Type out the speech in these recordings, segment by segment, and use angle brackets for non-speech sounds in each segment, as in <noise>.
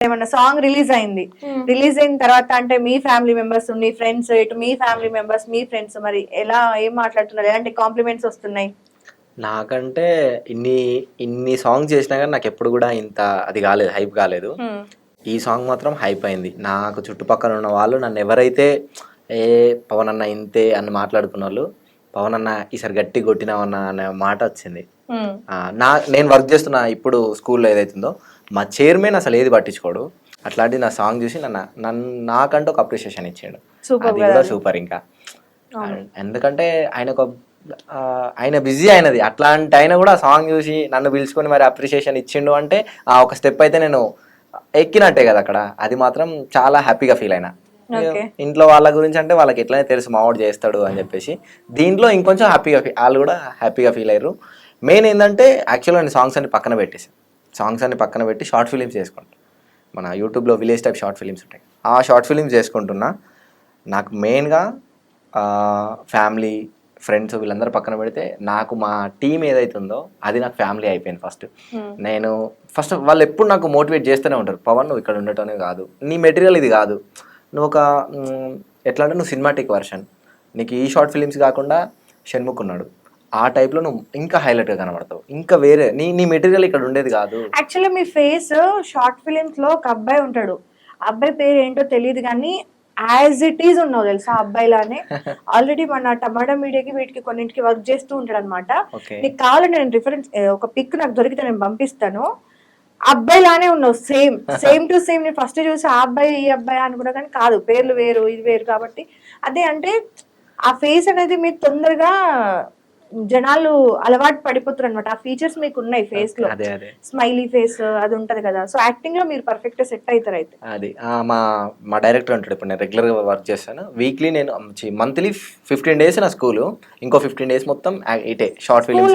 ఏమన్నా song release అయింది. Release అయిన తర్వాత అంటే మీ ఫ్యామిలీ మెంబర్స్ మీ ఫ్రెండ్స్ ఇటు మీ ఫ్యామిలీ మెంబర్స్ మీ ఫ్రెండ్స్ మరి ఎలా ఏం మాట్లాడుతున్నారు? ఎలాంటి కాంప్లిమెంట్స్ వస్తున్నాయి? నాకంటే ఇన్ని ఇన్ని సాంగ్స్ చేసినా కానీ నాకు ఎప్పుడు కూడా ఇంత అది కాలేదు హైప్ కాలేదు. Hmm. ఈ సాంగ్ మాత్రం హైప్ అయింది. నాకు చుట్టుపక్కల ఉన్న వాళ్ళు నన్ను ఎవరైతే ఏ పవన్ అన్న ఇంతే అని మాట్లాడుకున్న వాళ్ళు పవన్ అన్న ఈసారి గట్టి కొట్టినావన్న అనే మాట వచ్చింది. Hmm. ఆ, నా నేను వర్క్ చేస్తున్న ఇప్పుడు స్కూల్లో ఏదైతుందో మా చైర్మన్ అసలు ఏది పట్టించుకోడు. అట్లాంటి నా సాంగ్ చూసి నన్ను నన్ను నాకంటూ ఒక అప్రిషియేషన్ ఇచ్చాడు. అది కూడా. సూపర్ ఇంకా. ఎందుకంటే ఆయన ఒక ఆయన బిజీ అయినది. అట్లాంటి ఆయన కూడా సాంగ్ చూసి నన్ను పిలుచుకొని మరి అప్రిషియేషన్ ఇచ్చిండు అంటే ఆ ఒక స్టెప్ అయితే నేను ఎక్కినట్టే కదా అక్కడ. అది మాత్రం చాలా హ్యాపీగా ఫీల్ అయినా. ఇంట్లో వాళ్ళ గురించి అంటే వాళ్ళకి ఎట్లనే తెలుసు మావాడు చేస్తాడు అని చెప్పేసి. దీంట్లో ఇంకొంచెం హ్యాపీగా వాళ్ళు కూడా హ్యాపీగా ఫీల్ అయ్యారు. మెయిన్ ఏంటంటే యాక్చువల్గా నేను సాంగ్స్ అన్ని పక్కన పెట్టేసి సాంగ్స్ అన్ని పక్కన పెట్టి షార్ట్ ఫిలిమ్స్ చేసుకుంటాను మన యూట్యూబ్లో విలేజ్ టైప్ షార్ట్ ఫిలిమ్స్ ఉంటాయి. ఆ షార్ట్ ఫిలిమ్స్ చేసుకుంటున్నా. నాకు మెయిన్గా ఫ్యామిలీ ఫ్రెండ్స్ వీళ్ళందరూ పక్కన పెడితే నాకు మా టీం ఏదైతే ఉందో అది నాకు ఫ్యామిలీ అయిపోయింది ఫస్ట్. Hmm. నేను ఫస్ట్ వాళ్ళు ఎప్పుడు నాకు మోటివేట్ చేస్తూనే ఉంటారు. పవన్ నువ్వు ఇక్కడ ఉండటమే కాదు. నీ మెటీరియల్ ఇది కాదు. నువ్వు ఒక ఎట్లా అంటే నువ్వు సినిమాటిక్ వర్షన్ నీకు ఈ షార్ట్ ఫిలిమ్స్ కాకుండా షణ్ముఖ్ ఉన్నాడు. ఆ టైప్లో నువ్వు ఇంకా హైలైట్గా కనబడతావు. ఇంకా వేరే నీ నీ మెటీరియల్ ఇక్కడ ఉండేది కాదు. యాక్చువల్లీ మీ ఫేస్ షార్ట్ ఫిలిమ్స్లో ఒక అబ్బాయి ఉంటాడు. అబ్బాయి పేరు ఏంటో తెలియదు కానీ యాజ్ ఇట్ ఈజ్ ఉన్నావు తెలుసా ఆ అబ్బాయిలానే. <laughs> ఆల్రెడీ మన టమాటా మీడియాకి వీటికి కొన్నింటికి వర్క్ చేస్తూ ఉంటాడు అనమాట నీకు కావాలంటే నేను రిఫరెన్స్ ఒక పిక్ నాకు దొరికితే నేను పంపిస్తాను. ఆ అబ్బాయిలానే ఉన్నావు సేమ్. <laughs> సేమ్ టు సేమ్ నేను ఫస్ట్ చూసి ఆ అబ్బాయి ఈ అబ్బాయి అనుకున్నా కానీ కాదు. పేర్లు వేరు ఇది వేరు కాబట్టి. అదే అంటే ఆ ఫేస్ అనేది మీరు తొందరగా జనాలు అలవాటు పడిపోతారు అనమాట ఆ ఫీచర్స్ మీకు ఉన్నాయి ఫేస్లో. అదే అదే. స్మైలీ ఫేస్ అది ఉంటది కదా. సో యాక్టింగ్లో మీరు పర్ఫెక్ట్ సెట్ అవుతారు అయితే. అది మా మా డైరెక్టర్ ఉంటాడు. ఇప్పుడు నేను రెగ్యులర్గా వర్క్ చేస్తాను. వీక్లీ నేను మంత్లీ ఫిఫ్టీన్ డేస్ నా స్కూల్ ఇంకో ఫిఫ్టీన్ డేస్ మొత్తం ఇటే షార్ట్ ఫిలిమ్స్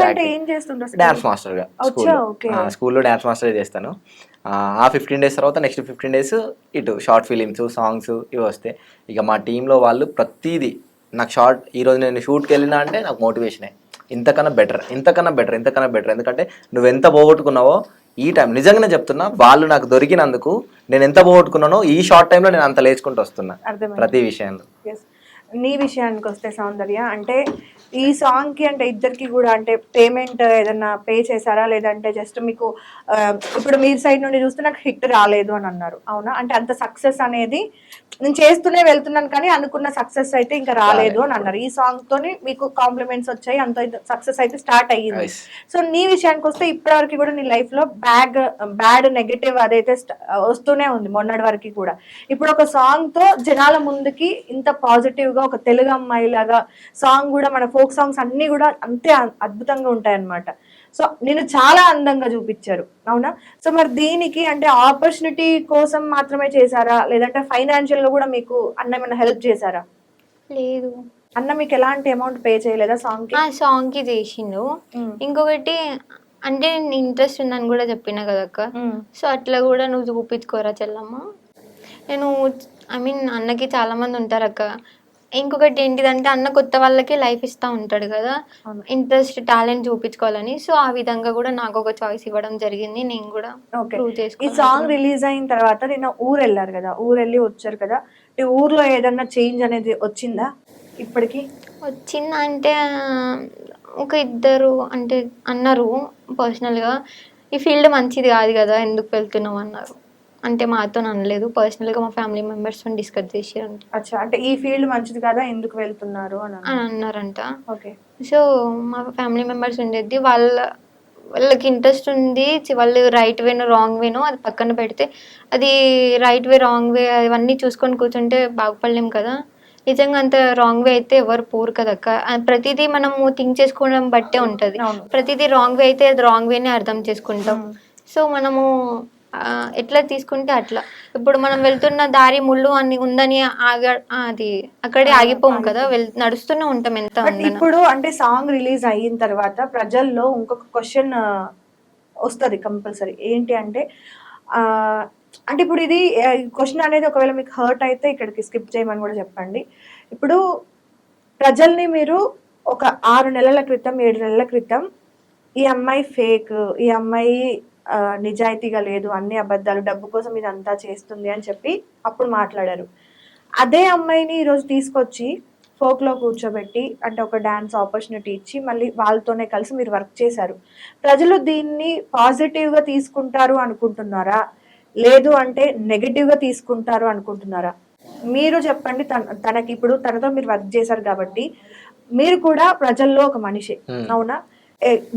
డాన్స్ మాస్టర్గా అచ్చా, స్కూల్లో డాన్స్ మాస్టర్ చేస్తాను. ఆ, ఆ ఫిఫ్టీన్ డేస్ తర్వాత నెక్స్ట్ ఫిఫ్టీన్ డేస్ ఇటు షార్ట్ ఫిలిమ్స్ సాంగ్స్ ఇవి వస్తాయి. ఇక మా టీంలో వాళ్ళు ప్రతిదీ నాకు షార్ట్ ఈరోజు నేను షూట్కి వెళ్ళినా అంటే నాకు మోటివేషనే ఇంతకన్నా బెటర్ ఇంతకన్నా బెటర్ ఇంతకన్నా బెటర్ ఎందుకంటే నువ్వు ఎంత పోగొట్టుకున్నావో ఈ టైం నిజంగానే చెప్తున్నా వాళ్ళు నాకు దొరికినందుకు నేను ఎంత పోగొట్టుకున్నానో ఈ షార్ట్ టైంలో నేను అంత లేచుకుంటూ వస్తున్నా ప్రతి విషయంలో. నీ విషయానికి వస్తే సౌందర్య అంటే ఈ సాంగ్కి అంటే ఇద్దరికి కూడా అంటే పేమెంట్ ఏదన్నా పే చేశారా? లేదంటే జస్ట్ మీకు ఇప్పుడు మీ సైడ్ నుండి చూస్తే నాకు హిట్ రాలేదు అని అన్నారు. అవునా? అంటే అంత సక్సెస్ అనేది నేను చేస్తూనే వెళ్తున్నాను కానీ అనుకున్న సక్సెస్ అయితే ఇంకా రాలేదు అని అన్నారు. ఈ సాంగ్ తోని మీకు కాంప్లిమెంట్స్ వచ్చాయి అంత సక్సెస్ అయితే స్టార్ట్ అయ్యింది. సో నీ విషయానికి వస్తే ఇప్పటివరకు కూడా నీ లైఫ్లో బ్యాగ్ బ్యాడ్ నెగటివ్ అదైతే వస్తూనే ఉంది మొన్నటి వరకు కూడా. ఇప్పుడు ఒక సాంగ్తో జనాల ముందుకి ఇంత పాజిటివ్గా ఒక తెలుగు అమ్మాయి లాగా సాంగ్ కూడా మన ఫోక్ సాంగ్స్ అన్ని కూడా అంతే అద్భుతంగా ఉంటాయి అన్నమాట సో నేను చాలా అందంగా చూపించారు. అవునా? సో మరి దీనికి అంటే ఆపర్చునిటీ కోసం మాత్రమే చేశారా? లేదంటే ఫైనాన్షియల్గా కూడా మీకు అన్న ఏమైనా హెల్ప్ చేశారా? లేదు. అన్న మీకు ఎలాంటి అమౌంట్ పే చేయలేదా సాంగ్కి ఆ సాంగ్కి చేసిండు. ఇంకొకటి అంటే నేను ఇంట్రెస్ట్ ఉందని కూడా చెప్పిన కదా అక్క. ఉమ్. సో అట్లా కూడా నువ్వు చూపించుకోరా చెల్లమ్మ? నేను ఐ మీన్ అన్నకి చాలా మంది ఉంటారు అక్క ఇంకొకటి ఏంటిదంటే అన్న కొత్త వాళ్ళకి లైఫ్ ఇస్తూ ఉంటాడు కదా. Interest talent చూపించుకోవాలని. సో ఆ విధంగా కూడా నాకు ఒక చాయిస్ ఇవ్వడం జరిగింది. నేను కూడా ఈ సాంగ్ రిలీజ్ అయిన తర్వాత నిన్న ఊరు వెళ్ళారు కదా. ఊరు వెళ్ళి వచ్చారు కదా. ఊర్లో ఏదన్నా చేంజ్ అనేది వచ్చిందా? ఇప్పటికి? వచ్చింది అంటే ఒక ఇద్దరు అంటే అన్నారు పర్సనల్గా ఈ ఫీల్డ్ మంచిది కాదు కదా. ఎందుకు వెళ్తున్నావు అన్నారు. అంటే మాతో అనలేదు. పర్సనల్గా మా ఫ్యామిలీ మెంబర్స్తో డిస్కస్ చేసారంట అచ్చా. అంటే ఈ ఫీల్డ్ మంచిది కదా ఎందుకు వెళ్తున్నారు అని అన్నారు. అని అన్నారంట. ఓకే. సో మా ఫ్యామిలీ మెంబర్స్ ఉండేది. వాళ్ళ వాళ్ళకి ఇంట్రెస్ట్ ఉంది. వాళ్ళు రైట్ వేనో రాంగ్ వేనో అది పక్కన పెడితే అది రైట్ వే రాంగ్ వే అవన్నీ చూసుకొని కూర్చుంటే బాగుపడలేం కదా. నిజంగా అంత రాంగ్ వే అయితే ఎవరు పోరు కదక్క ప్రతిదీ మనము థింక్ చేసుకోవడం బట్టే ఉంటుంది. ప్రతిదీ రాంగ్ వే అయితే అది రాంగ్ వేనే అర్థం చేసుకుంటాం. సో మనము ఎట్లా తీసుకుంటే అట్లా. ఇప్పుడు మనం వెళ్తున్న దారి ముళ్ళు అని ఉందని ఆగ అది అక్కడే ఆగిపోం కదా నడుస్తూనే ఉంటాం ఎంత బట్ ఉందన్నా. ఇప్పుడు అంటే సాంగ్ రిలీజ్ అయిన తర్వాత ప్రజల్లో ఇంకొక క్వశ్చన్ వస్తుంది కంపల్సరీ ఏంటి అంటే ఆ, అంటే ఇప్పుడు ఇది క్వశ్చన్ అనేది ఒకవేళ మీకు హర్ట్ అయితే ఇక్కడికి స్కిప్ చేయమని కూడా చెప్పండి. ఇప్పుడు ప్రజల్ని మీరు ఒక ఆరు నెలల క్రితం ఏడు నెలల క్రితం ఈ అమ్మాయి ఫేక్ ఈ అమ్మాయి నిజాయితీగా లేదు అన్ని అబద్ధాలు డబ్బు కోసం ఇదంతా చేస్తుంది అని చెప్పి అప్పుడు మాట్లాడారు. అదే అమ్మాయిని ఈరోజు తీసుకొచ్చి folk లో కూర్చోబెట్టి అంటే ఒక డాన్స్ ఆపర్చునిటీ ఇచ్చి మళ్ళీ వాళ్ళతోనే కలిసి మీరు వర్క్ చేశారు. ప్రజలు దీన్ని పాజిటివ్గా తీసుకుంటారు అనుకుంటున్నారా? లేదు అంటే నెగటివ్గా తీసుకుంటారు అనుకుంటున్నారా? మీరు చెప్పండి తన తనకి ఇప్పుడు తనతో మీరు వర్క్ చేశారు కాబట్టి మీరు కూడా ప్రజల్లో ఒక మనిషి. అవునా?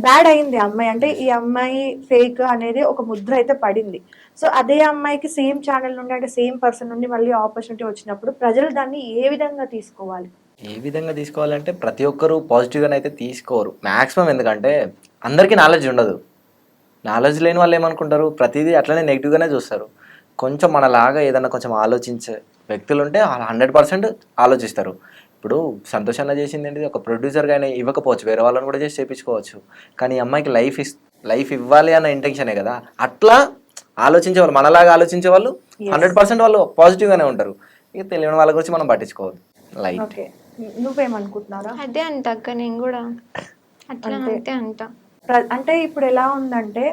బ్యాడ్ అయింది అమ్మాయి. అంటే ఈ అమ్మాయి ఫేక్ అనేది ఒక ముద్ర అయితే పడింది. సో అదే అమ్మాయికి సేమ్ ఛానల్ నుండి అంటే సేమ్ పర్సన్ నుండి మళ్ళీ ఆపర్చునిటీ వచ్చినప్పుడు ప్రజలు దాన్ని ఏ విధంగా తీసుకోవాలి? ఏ విధంగా తీసుకోవాలంటే ప్రతి ఒక్కరూ పాజిటివ్గానే అయితే తీసుకోరు. మ్యాక్సిమం ఎందుకంటే అందరికీ నాలెడ్జ్ ఉండదు. నాలెడ్జ్ లేని వాళ్ళు ఏమనుకుంటారు? ప్రతిదీ అట్లనే నెగిటివ్గానే చూస్తారు. కొంచెం మనలాగా ఏదన్నా కొంచెం ఆలోచించే వ్యక్తులు ఉంటే హండ్రెడ్ పర్సెంట్ ఆలోచిస్తారు. ఇప్పుడు సంతోష్ అన్న చేసింది ఏంటిది? ఒక ప్రొడ్యూసర్గా ఆయన ఇవ్వకపోవచ్చు వేరే వాళ్ళని కూడా చేసి చేయించుకోవచ్చు కానీ ఈ అమ్మాయికి లైఫ్ ఇస్ లైఫ్ ఇవ్వాలి అన్న ఇంటెన్షనే కదా? అట్లా ఆలోచించే వాళ్ళు మనలాగా ఆలోచించే వాళ్ళు హండ్రెడ్ పర్సెంట్ వాళ్ళు పాజిటివ్గానే ఉంటారు. ఇక తెలియని వాళ్ళ గురించి మనం పట్టించుకోవద్దు. లైట్ ఓకే నువ్వేమనుకుంటున్నారా? అదే అంట అక్క నేను కూడా. అట్లా అంతే. అంట. అంటే ఇప్పుడు ఎలా ఉందంటే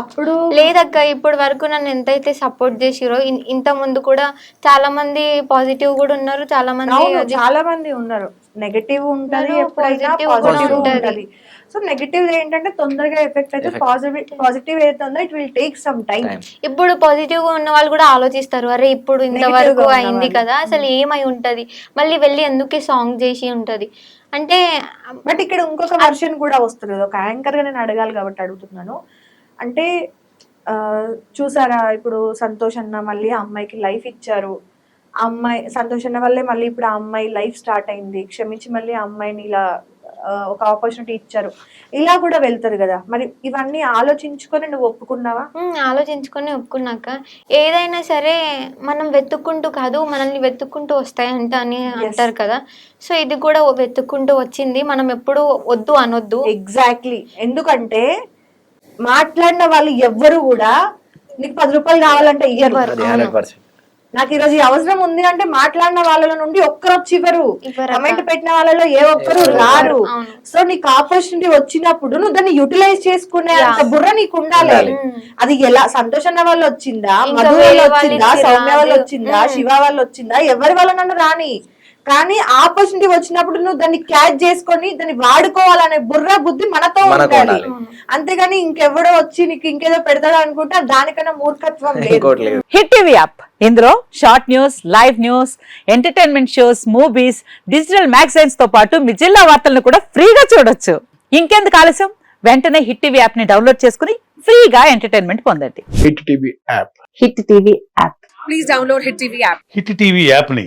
అప్పుడు లేదక్క ఇప్పటి వరకు నన్ను ఎంతైతే సపోర్ట్ చేసిరో ఇంత ముందు కూడా చాలా మంది పాజిటివ్ కూడా ఉన్నారు చాలా మంది చాలా మంది ఉన్నారు. నెగటివ్ ఉంటది ఉన్నారు, ఎప్పుడైనా positive కూడా పాజిటివ్ ఉంటది. ఉంటది. సో నెగటివ్ ఏంటంటే తొందరగా ఎఫెక్ట్ అయితే పాజిటివ్ పాజిటివ్ ఏదైతే it will take some time ఇప్పుడు పాజిటివ్గా ఉన్న వాళ్ళు కూడా ఆలోచిస్తారు అరే ఇప్పుడు ఇంతవరకు అయింది. కదా అసలు ఏమై ఉంటది? మళ్ళీ వెళ్ళి ఎందుకే సాంగ్ చేసి ఉంటది? అంటే బట్ ఇక్కడ ఇంకొక వర్షన్ కూడా వస్తుంది. ఒక యాంకర్గా నేను అడగాలి కాబట్టి అడుగుతున్నాను. అంటే ఆ, చూసారా ఇప్పుడు సంతోష్ అన్న మళ్ళీ ఆ అమ్మాయికి లైఫ్ ఇచ్చారు. ఆ అమ్మాయి సంతోష్ అన్న వల్లే మళ్ళీ ఇప్పుడు ఆ అమ్మాయి లైఫ్ స్టార్ట్ అయింది. క్షమించి మళ్ళీ ఆ అమ్మాయిని ఇలా ఒక ఆపర్చునిటీ ఇచ్చారు. ఇలా కూడా వెళ్తారు కదా. మరి ఇవన్నీ ఆలోచించుకొని నువ్వు ఒప్పుకున్నావా? ఆలోచించుకొని ఒప్పుకున్నాక ఏదైనా సరే మనం వెతుక్కుంటూ కాదు మనల్ని వెతుక్కుంటూ వస్తాయంట అని అంటారు కదా. సో ఇది కూడా వెతుక్కుంటూ వచ్చింది. మనం ఎప్పుడు వద్దు అనొద్దు. ఎగ్జాక్ట్లీ ఎందుకంటే మాట్లాడిన వాళ్ళు ఎవ్వరు కూడా నీకు పది రూపాయలు కావాలంటే ఇయ్యరు. నాకు ఈ రోజు ఈ అవసరం ఉంది అంటే మాట్లాడిన వాళ్ళ నుండి ఒక్కరు వచ్చి ఇవ్వరు కమెంట్ పెట్టిన వాళ్ళలో ఏ ఒక్కరు రారు. సో నీకు ఆపర్చునిటీ వచ్చినప్పుడు నువ్వు దాన్ని యూటిలైజ్ చేసుకునే అంత బుర్ర నీకు ఉండాలి. అది ఎలా? సంతోష్ అన్న వాళ్ళు వచ్చిందా? మధు వాళ్ళు వాళ్ళు వచ్చిందా? సౌమ్య వాళ్ళు వచ్చిందా. శివ వాళ్ళు వచ్చిందా? ఎవరి వల్ల నన్ను రాని? కానీ ఆపర్చునిటీ వచ్చినప్పుడు నువ్వు దాన్ని క్యాచ్ చేసుకొని దాన్ని వాడుకోవాలనే బుర్ర బుద్ధి మనతో ఉండాలి. అంతేగాని ఇంకెవడో వచ్చి నీకు ఇంకేదో పెడతాడు అనుకుంటే దానికన్నా మూర్ఖత్వం లేదు. Hit TV app. ఇందులో short news live news entertainment shows movies digital మ్యాగజైన్స్తో పాటు మీ జిల్లా వార్తలను కూడా ఫ్రీగా చూడొచ్చు. ఇంకెందుకు ఆలస్యం? వెంటనే హిట్ టీవీ యాప్ని డౌన్లోడ్ చేసుకుని ఫ్రీగా ఎంటర్టైన్మెంట్ పొందండి. Hit TV app. Hit TV app. Hit TV యాప్ని